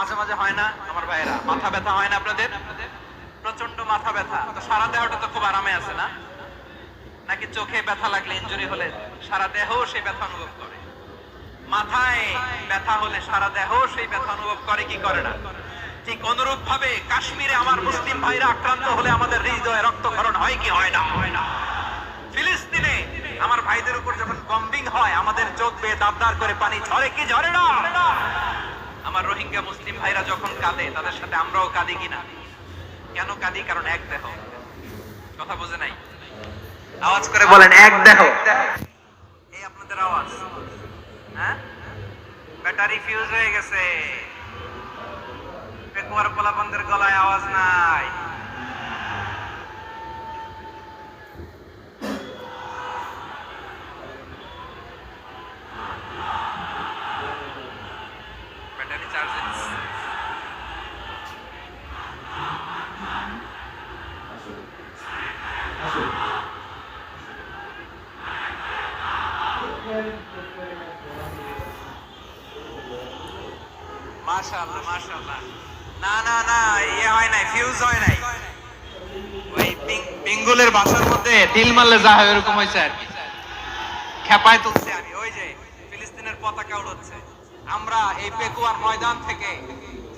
মাঝে মাঝে হয় না আমার ভাইয়েরা। মাথা ব্যথা হয় না আপনাদের? প্রচণ্ড মাথা ব্যথা। তো সারা দেহটা তো খুব আরামে আছে না? নাকি চোখে ব্যথা লাগলে ইনজুরি হলে সারা দেহ সেই ব্যথা অনুভব করে? মাথায় ব্যথা হলে সারা দেহ সেই ব্যথা অনুভব করে, কি করে না? ঠিক অনুরূপ ভাবে কাশ্মীরে আমার মুসলিম ভাইরা আক্রান্ত হলে আমাদের হৃদয়ে রক্তক্ষরণ হয় কি হয় না? হয় না ফিলিস্তিনে আমার ভাইদের উপর যখন বম্বিং হয়, আমাদের চোখ বেয়ে দাবদার করে পানি ঝরে কি ঝরে না? আমার রোহিঙ্গা মুসলিম ভাইরা যখন কাঁদে, তাদের সাথে আমরাও কাঁদি কিনা? কেন কাঁদি? কারণ এক দেহ। কথা বুঝে নাই? আওয়াজ করে বলেন, এক দেহ। এই আপনাদের আওয়াজ। হ্যাঁ? ব্যাটারি ফিউজ হয়ে গেছে। পেকুয়ার পোলাপানদের গলায় আওয়াজ নাই ব্যাটারি চার্জ ইয়ে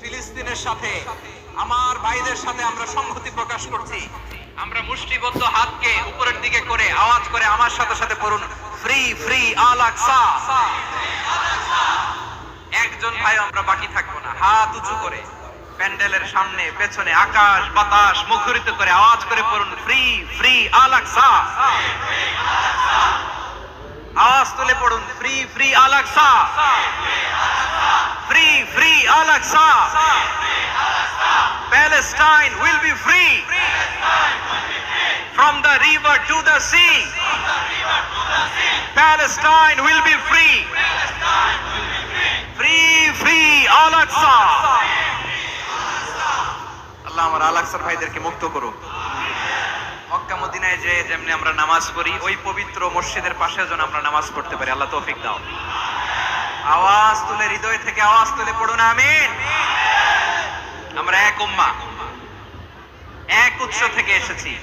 ফিলিস্তিনের সাথে, আমার ভাইদের সাথে আমরা সংহতি প্রকাশ করছি। আমরা মুষ্টিবদ্ধ হাতকে উপরের দিকে করে, আওয়াজ করে আমার সাথে সাথে পড়ুন। ফ্রি ফ্রি আল আকসা একজন ভাই আমরা বাকি থাকব না। হাত উঁচু করে। প্যান্ডেলের সামনে, পেছনে আকাশ, বাতাস, মুখরিত করে আওয়াজ করে পড়ুন ফ্রি ফ্রি আল আকসা আওয়াজ তুলে পড়ুন free free Al Aqsa free free Al Aqsa Palestine will be free. From the river to the sea. Palestine will be free. Free, free, Al Aqsa. আল্লাহ আমার আল আকসার ভাইদেরকে মুক্ত করুক। মক্কা মদিনায় যে যেমনি আমরা নামাজ পড়ি ওই পবিত্র মসজিদের পাশে যেন আমরা নামাজ পড়তে পারি। আল্লাহ তৌফিক দাও। আওয়াজ তুলে হৃদয় থেকে আওয়াজ তুলে পড়ুন আমিন। আমরা এক উম্মা। এক উৎস থেকে এসেছি।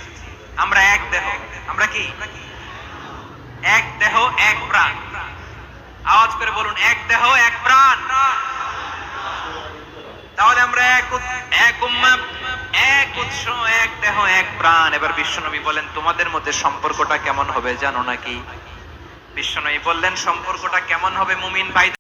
আমরা এক দেহ। আমরা কি? এক দেহ, এক প্রাণ। আওয়াজ করে বলুন, এক দেহ, এক প্রাণ। তাহলে আমরা এক এক এক উৎস, এক দেহ, এক প্রাণ। এবার বিশ্বনবী বলেন, তোমাদের মধ্যে সম্পর্কটা কেমন হবে জানো নাকি? বিশ্বনবী বললেন, সম্পর্কটা কেমন হবে মুমিন ভাই?